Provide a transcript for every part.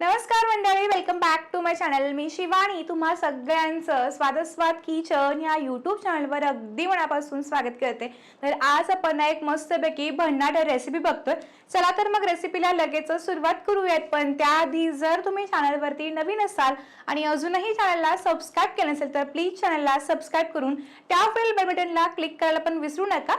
नमस्कार मंडळी welcome back to my channel मी शिवानी. तुम्हा सगळ्यांचं स्वादस्वाद किचन या यूट्यूब चॅनलवर अगदी मनापासून स्वागत करते. तर आज आपण एक मस्तपैकी भन्नाट रेसिपी बघतोय. चला तर मग रेसिपीला लगेच सुरुवात करूयात. पण त्याआधी जर तुम्ही चॅनलवरती नवीन असाल आणि अजूनही चॅनलला सबस्क्राईब केलं नसेल तर प्लीज चॅनलला सबस्क्राईब करून त्या बेल बटनला क्लिक करायला पण विसरू नका.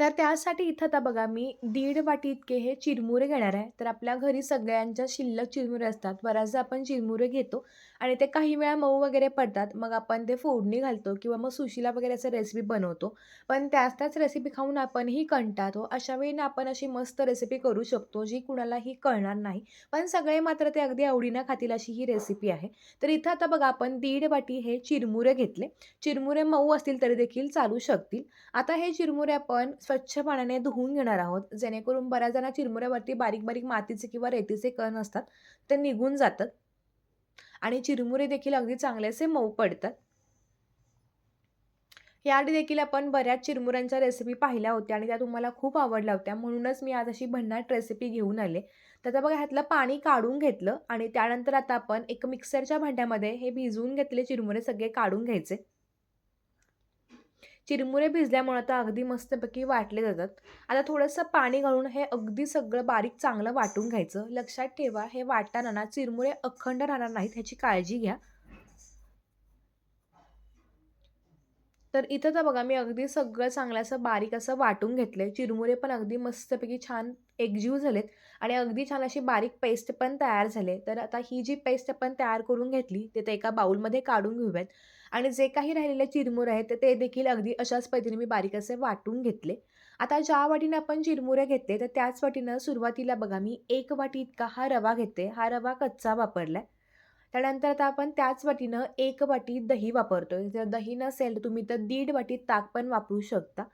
तर त्यासाठी इथं आता बघा मी दीड वाटी इतके हे चिरमुरे घेणार आहे. तर आपल्या घरी सगळ्यांच्या शिल्लक चिरमुरे असतात. बऱ्याचदा आपण चिरमुरे घेतो आणि ते काही वेळा मऊ वगैरे पडतात. मग आपण ते फोडणी घालतो किंवा मग सुशीला वगैरे असं रेसिपी बनवतो. पण त्याच त्याच रेसिपी खाऊन आपणही कंटाळतो. अशा वेळी आपण अशी मस्त रेसिपी करू शकतो जी कुणालाही कळणार नाही. पण सगळे मात्र ते अगदी आवडीनं खातील अशी ही रेसिपी आहे. तर इथं आता बघा आपण दीड वाटी हे चिरमुरे घेतले. चिरमुरे मऊ असतील तरी देखील चालू शकतील. आता हे चिरमुरे आपण स्वच्छ पाण्याने धुवून घेणार आहोत. जेणेकरून बऱ्याच जणा चिरमुऱ्यावरती बारीक बारीक मातीचे किंवा रेतीचे कण असतात ते निघून जातात. आणि चिरमुरे देखील अगदी चांगलेसे मऊ पडतात. याआधी देखील आपण बऱ्याच चिरमुऱ्यांच्या रेसिपी पाहिल्या होत्या आणि त्या तुम्हाला खूप आवडल्या होत्या. म्हणूनच मी आज अशी भन्नाट रेसिपी घेऊन आले. त्याचं बघा ह्यातलं पाणी काढून घेतलं आणि त्यानंतर आता आपण एक मिक्सरच्या भांड्यामध्ये हे भिजवून घेतले चिरमुरे सगळे काढून घ्यायचे. चिरमुरे भिजल्यामुळे आता अगदी मस्तपैकी वाटले जातात. आता थोडंसं पाणी घालून हे अगदी सगळं बारीक चांगलं वाटून घ्यायचं. लक्षात ठेवा हे वाटताना ना चिरमुरे अखंड राहणार नाहीत ह्याची काळजी घ्या. तर इथं तर बघा मी अगदी सगळं चांगलं असं बारीक असं वाटून घेतलं आहे चिरमुरे पण अगदी मस्तपैकी छान एकजीव झालेत आणि अगदी छान अशी बारीक पेस्ट पण तयार झाले. तर आता ही जी पेस्ट आपण तयार करून घेतली ते तर एका बाऊलमध्ये काढून घेऊयात. आणि जे काही राहिलेले चिरमुरे आहेत ते देखील अगदी अशाच पद्धतीने मी बारीक असे वाटून घेतले. आता ज्या वाटीने आपण चिरमुरे घेतले तर त्याच वाटीनं सुरुवातीला बघा मी एक वाटी इतका हा रवा घेते हा रवा कच्चा वापरला आहे त्यानंतर आता आपण त्याच वाटीनं एक वाटी दही वापरतोय. जर दही नसेल तर तुम्ही तर दीड वाटी ताक पण वापरू शकता.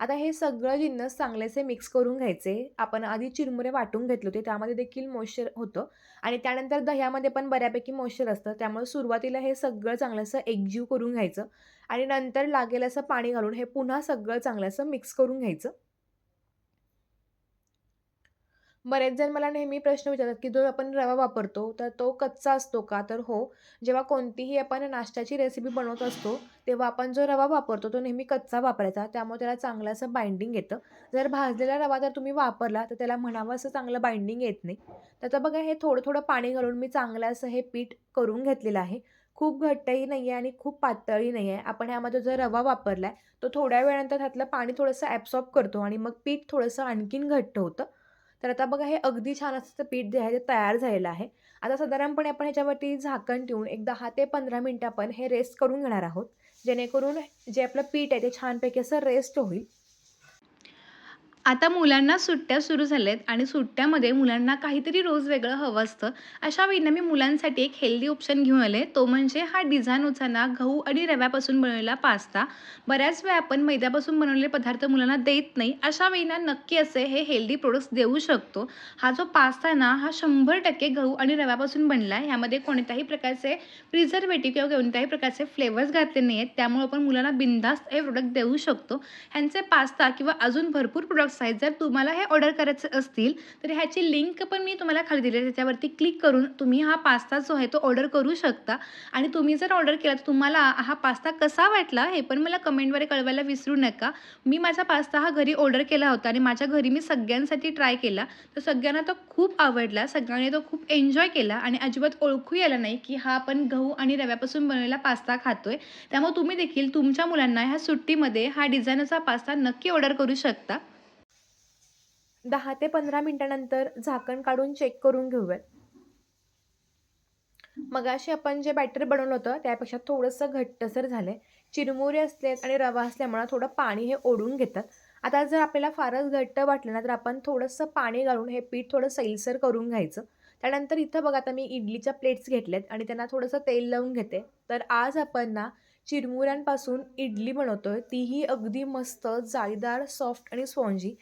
आता हे सगळं जिन्नस चांगलेसे मिक्स करून घ्यायचे आपण आधी चिरमुरे वाटून घेतले होते त्यामध्ये देखील मॉइश्चर होतं. आणि त्यानंतर दह्यामध्ये पण बऱ्यापैकी मॉइश्चर असतं. त्यामुळे सुरुवातीला हे सगळं चांगलंसं एकजीव करून घ्यायचं. आणि नंतर लागेल असं पाणी घालून हे पुन्हा सगळं चांगलं असं मिक्स करून घ्यायचं. बरेच जण मला नेहमी प्रश्न विचारतात की जो आपण रवा वापरतो तर तो कच्चा असतो का? तर हो जेव्हा कोणतीही आपण नाश्त्याची रेसिपी बनवत असतो तेव्हा आपण जो रवा वापरतो तो नेहमी कच्चा वापरायचा. त्यामुळे त्याला चांगलं असं बाइंडिंग येतं. जर भाजलेला रवा जर तुम्ही वापरला तर त्याला म्हणावं असं चांगलं बाइंडिंग येत नाही. त्याचं बघा हे थोडं थोडं पाणी घालून मी चांगलं असं हे पीठ करून घेतलेलं आहे. खूप घट्टही नाही आहे आणि खूप पातळही नाही आहे आपण ह्यामध्ये जो रवा वापरला आहे तो थोड्या वेळानंतर त्यातलं पाणी थोडंसं ॲब्सॉर्ब करतो आणि मग पीठ थोडंसं आणखीन घट्ट होतं. तर आता बघा हे अगदी छान असं पीठ जे आहे ते तयार झालेलं आहे. आता साधारणपणे आपण ह्याच्यावरती झाकण ठेवून एक दहा ते पंधरा मिनटं आपण हे रेस्ट करून घेणार आहोत. जेणेकरून जे आपलं पीठ आहे ते छानपैकी असं रेस्ट होईल. आता मुलांना सुट्ट्या सुरू झाल्यात आणि सुट्ट्यामध्ये मुलांना काहीतरी रोज वेगळं हवं असतं. अशा वेळेला मी मुलांसाठी एक हेल्दी ऑप्शन घेऊन आले. तो म्हणजे हा डिझान उचाना गहू आणि रव्यापासून बनवलेला पास्ता. बऱ्याच वेळा आपण मैद्यापासून बनवलेले पदार्थ मुलांना देत नाही. अशा वेळेला नक्की असे हे हेल्दी प्रोडक्ट्स देऊ शकतो. हा जो पास्ता ना हा शंभर टक्के गहू आणि रव्यापासून बनला. आहे ह्यामध्ये कोणत्याही प्रकारचे प्रिझर्वेटिव्ह किंवा कोणत्याही प्रकारचे फ्लेवर्स घातले नाही आहेत त्यामुळे आपण मुलांना बिंदास्त हे प्रोडक्ट देऊ शकतो. ह्यांचे पास्ता किंवा अजून भरपूर प्रोडक्ट्स आहेत जर तुम्हाला हे ऑर्डर करायचं असतील तर ह्याची लिंक पण मी तुम्हाला खाली दिली आहे. त्याच्यावरती क्लिक करून तुम्ही हा पास्ता जो आहे तो ऑर्डर करू शकता. आणि तुम्ही जर ऑर्डर केला तर तुम्हाला हा पास्ता कसा वाटला हे पण मला कमेंटद्वारे कळवायला विसरू नका. मी माझा पास्ता हा घरी ऑर्डर केला होता आणि माझ्या घरी मी सगळ्यांसाठी ट्राय केला. तर सगळ्यांना तो खूप आवडला. सगळ्यांनी तो खूप एन्जॉय केला. आणि अजिबात ओळखू यायला नाही की हा आपण गहू आणि रव्यापासून बनवलेला पास्ता खातोय. त्यामुळे तुम्ही देखील तुमच्या मुलांना ह्या सुट्टीमध्ये हा डिझाईनचा पास्ता नक्की ऑर्डर करू शकता. दहा ते पंधरा मिनटानंतर झाकण काढून चेक करून घेऊयात. मगाशी आपण जे बॅटर बनवलं होतं त्यापेक्षा थोडंसं घट्टसर झालं आहे चिरमुरे असलेत आणि रवा असल्यामुळं थोडं पाणी हे ओढून घेतात. आता जर आपल्याला फारच घट्ट वाटलं ना तर आपण थोडंसं पाणी घालून हे पीठ थोडं सैलसर करून घ्यायचं. त्यानंतर इथं बघा आता मी इडलीच्या प्लेट्स घेतल्यात आणि त्यांना थोडंसं तेल लावून घेते. तर आज आपण ना चिरमुऱ्यांपासून इडली बनवतो आहे तीही अगदी मस्त जाळीदार सॉफ्ट आणि स्पॉन्जी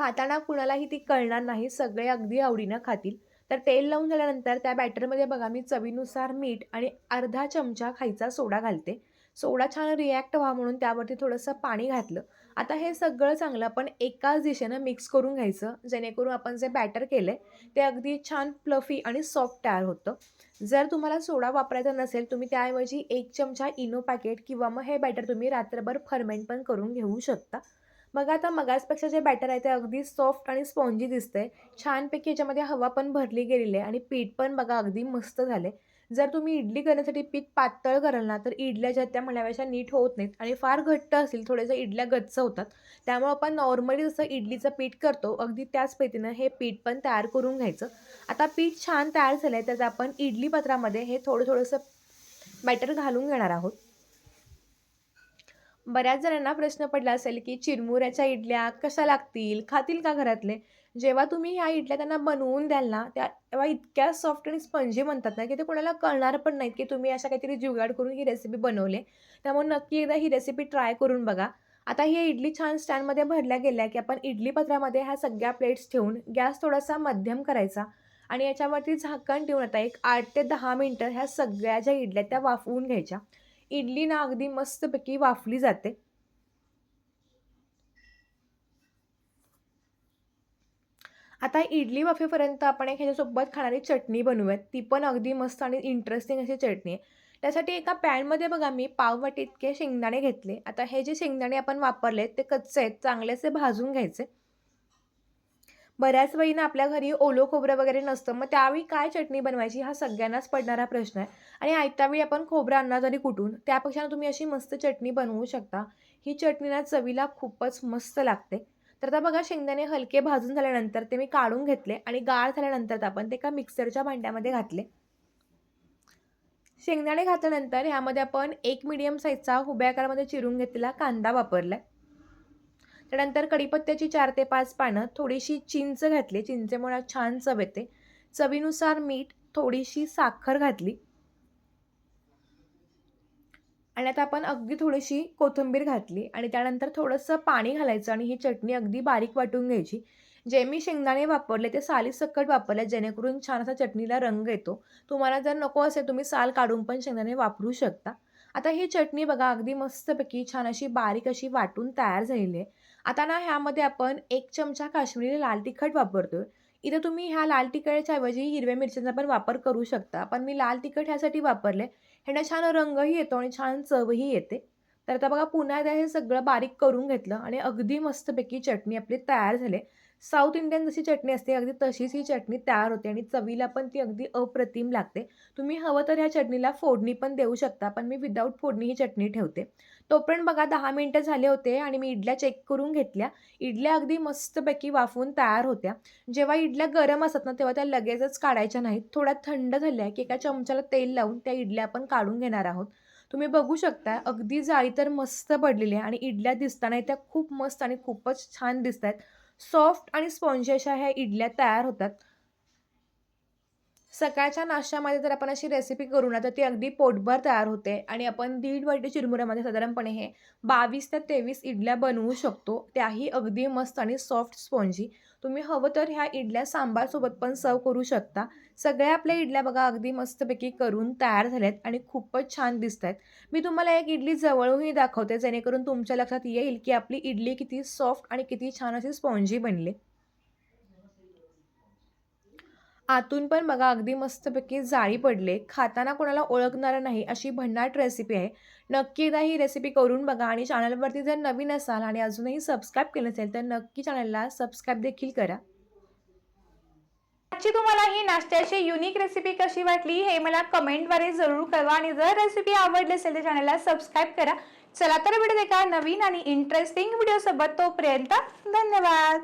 खाताना कुणालाही ती कळणार नाही सगळे अगदी आवडीनं खातील. तर तेल लावून झाल्यानंतर त्या बॅटरमध्ये बघा मी चवीनुसार मीठ आणि अर्धा चमचा खायचा सोडा घालते. सोडा छान रिॲक्ट व्हा म्हणून त्यावरती थोडंसं पाणी घातलं. आता हे सगळं चांगलं आपण एकाच दिशेनं मिक्स करून घ्यायचं. जेणेकरून आपण जे बॅटर केलं आहे ते अगदी छान प्लफी आणि सॉफ्ट तयार होतं. जर तुम्हाला सोडा वापरायचा नसेल तुम्ही त्याऐवजी एक चमचा इनो पॅकेट किंवा मग हे बॅटर तुम्ही रात्रभर फर्मेंट पण करून घेऊ शकता. मग आता मगासपेक्षा जे बॅटर आहे ते अगदी सॉफ्ट आणि स्पॉन्जी दिसतंय. छानपैकी याच्यामध्ये हवा पण भरली गेलेली आहे आणि पीठ पण बघा अगदी मस्त झाले जर तुम्ही इडली करण्यासाठी पीठ पातळ कराल ना तर इडल्या ज्या त्या म्हणाव्याशा नीट होत नाहीत आणि फार घट्ट असतील थोड्याशा इडल्या गच्च होतात. त्यामुळे आपण नॉर्मली जसं इडलीचं पीठ करतो अगदी त्याच पद्धतीनं हे पीठ पण तयार करून घ्यायचं. आता पीठ छान तयार झालं आहे त्याचं आपण इडली पत्रामध्ये हे थोडं थोडंसं बॅटर घालून घेणार आहोत. बऱ्याच जणांना प्रश्न पडला असेल की चिरमुऱ्याच्या इडल्या कशा लागतील? खातील का घरातले? जेव्हा तुम्ही ह्या इडल्या त्यांना बनवून द्याल ना त्या तेव्हा इतक्या सॉफ्ट आणि स्पंजी म्हणतात ना की ते कोणाला कळणार पण नाहीत की तुम्ही अशा काहीतरी जुगाड करून ही रेसिपी बनवले त्यामुळे नक्की एकदा ही रेसिपी ट्राय करून बघा. आता ही इडली छान स्टँडमध्ये भरल्या गेल्या की आपण इडली पत्रामध्ये ह्या सगळ्या प्लेट्स ठेवून गॅस थोडासा मध्यम करायचा आणि याच्यावरती झाकण ठेवून आता एक आठ ते दहा मिनटं ह्या सगळ्या ज्या इडल्या त्या वाफवून घ्यायच्या. इडली ना अगदी मस्तपैकी वाफली जाते. आता इडली वाफेपर्यंत आपण एक ह्याच्यासोबत खाणारी चटणी बनवूयात. ती पण अगदी मस्त आणि इंटरेस्टिंग अशी चटणी आहे. त्यासाठी एका पॅनमध्ये बघा मी पाववाटी इतके शेंगदाणे घेतले. आता हे जे शेंगदाणे आपण वापरले ते कच्चे आहेत. चांगले असे भाजून घ्यायचे. बऱ्याच वेळीनं आपल्या घरी ओलो खोबरं वगैरे नसतं. मग त्यावेळी काय चटणी बनवायची हा सगळ्यांनाच पडणारा प्रश्न आहे. आणि आयत्यावेळी आपण खोबरं आणणार जरी कुठून? त्यापेक्षा तुम्ही अशी मस्त चटणी बनवू शकता. ही चटणी ना चवीला खूपच मस्त लागते. तर आता बघा शेंगदाणे हलके भाजून झाल्यानंतर ते मी काढून घेतले आणि गाळ झाल्यानंतर आपण ते एका मिक्सरच्या भांड्यामध्ये घातले. शेंगदाणे घातल्यानंतर ह्यामध्ये आपण एक मिडियम साईजचा हुब्याकारामध्ये आकारामध्ये चिरून घेतलेला कांदा वापरला त्यानंतर कढीपत्त्याची चार ते पाच पानं थोडीशी चिंच घातली. चिंचेमुळे छान चव येते. चवीनुसार मीठ थोडीशी साखर घातली. आणि आता आपण अगदी थोडीशी कोथिंबीर घातली आणि त्यानंतर थोडंसं पाणी घालायचं आणि ही चटणी अगदी बारीक वाटून घ्यायची. जे मी शेंगदाणे वापरले ते सालीसकट वापरले जेणेकरून छान असा चटणीला रंग येतो. तुम्हाला जर नको असेल तुम्ही साल काढून पण शेंगदाणे वापरू शकता. आता ही चटणी बघा अगदी मस्तपैकी छान अशी बारीक अशी वाटून तयार झालेली आहे. आता ना ह्यामध्ये आपण एक चमचा काश्मीरी लाल तिखट वापरतोय. इथं तुम्ही ह्या लाल तिखटच्या ऐवजी हिरव्या मिरच्यांचा पण वापर करू शकता. पण मी लाल तिखट ह्यासाठी वापरले. ह्याने छान रंगही येतो आणि छान चवही येते. तर आता बघा पुन्हा एकदा हे सगळं बारीक करून घेतलं आणि अगदी मस्तपैकी चटणी आपली तयार झाली. साऊथ इंडियन जशी चटणी असते अगदी तशीच ही चटणी तयार होते आणि चवीला पण ती अगदी अप्रतिम लागते. तुम्ही हवं तर ह्या चटणीला फोडणी पण देऊ शकता पण मी विदाऊट फोडणी ही चटणी ठेवते. तोपर्यंत बघा दहा मिनटं झाले होते आणि मी इडल्या चेक करून घेतल्या. इडल्या अगदी मस्तपैकी वाफवून तयार होत्या. जेव्हा इडल्या गरम असतात ना तेव्हा त्या लगेचच काढायच्या नाहीत. थोड्या थंड झाल्या की एका चमच्याला तेल लावून त्या इडल्या आपण काढून घेणार आहोत. तुम्ही बघू शकता अगदी जाळी तर मस्त पडलेली आहे आणि इडल्या दिसताना त्या खूप मस्त आणि खूपच छान दिसत आहेत सॉफ्ट आणि स्पॉन्जी अशा ह्या इडल्या तयार होतात. सकाळच्या नाश्त्यामध्ये जर आपण अशी रेसिपी करू ना तर ती अगदी पोटभर तयार होते. आणि आपण दीड वाटी चिरमुऱ्यामध्ये साधारणपणे हे बावीस ते तेवीस इडल्या बनवू शकतो. त्याही अगदी मस्त आणि सॉफ्ट स्पॉन्जी तुम्ही हवं तर ह्या इडल्या सांबारसोबत पण सर्व करू शकता. सगळ्या आपल्या इडल्या बघा अगदी मस्तपैकी करून तयार झाल्यात आणि खूपच छान दिसत आहेत मी तुम्हाला एक इडली जवळूनही दाखवते जेणेकरून तुमच्या लक्षात येईल की आपली इडली किती सॉफ्ट आणि किती छान अशी स्पॉन्जी बनली. आतून पण बघा अगदी मस्तपैकी जाळी पडले. खाताना कोणाला ओळखणारं नाही अशी भन्नाट रेसिपी आहे. नक्की एकदा ही रेसिपी करून बघा आणि चॅनलवरती जर नवीन असाल आणि अजूनही सबस्क्राईब केलं नसेल तर नक्की चॅनलला सबस्क्राईब देखील करा. आजची तुम्हाला ही नाश्त्याची युनिक रेसिपी कशी वाटली हे मला कमेंटद्वारे जरूर कळवा आणि जर रेसिपी आवडली असेल तर चॅनलला सबस्क्राईब करा. चला तर भेटत एका नवीन आणि इंटरेस्टिंग व्हिडिओसोबत तोपर्यंत धन्यवाद.